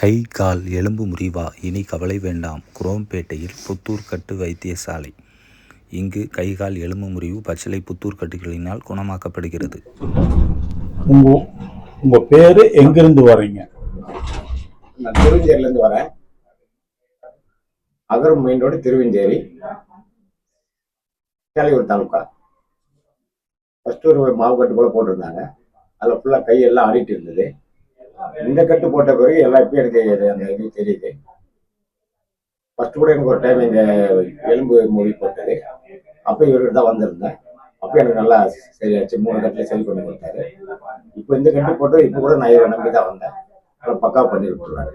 கை கால் எலும்பு முறிவா இனி கவலை வேண்டாம். குரோம்பேட்டையில் புத்தூர் கட்டு வைத்தியசாலை. இங்கு கை கால் எலும்பு முறிவு பச்சிலை புத்தூர் கட்டுகளினால் குணமாக்கப்படுகிறது. உங்க உங்க பேரு எங்கிருந்து வர்றீங்க நான் திருவஞ்சேரியிலேருந்து வரேன். Agaram main road Thiruvancheri. Kelaiyur taluka first ஒரு மாவு கட்டு போல போட்டிருந்தாங்க. அதில் ஃபுல்லாக கையெல்லாம் ஆடிட்டு இருந்தது. இந்த கட்டு போட்ட பிறகு எல்லாம் இப்போ எனக்கு அந்த இது தெரியுது. ஃபர்ஸ்ட் கூட எனக்கு ஒரு டைம் இந்த எலும்பு மூடி போட்டது. அப்போ இவர்கிட்ட தான் வந்திருந்தேன். அப்போ எனக்கு நல்லா சரியாச்சு மூணு கட்டில் சரி பண்ணி கொடுத்தாரு. இப்போ இந்த கட்டு போட்டு இப்போ கூட நான் இவரை நம்பி தான் வந்தேன். நல்லா பக்காவாக பண்ணி விட்டுருவாரு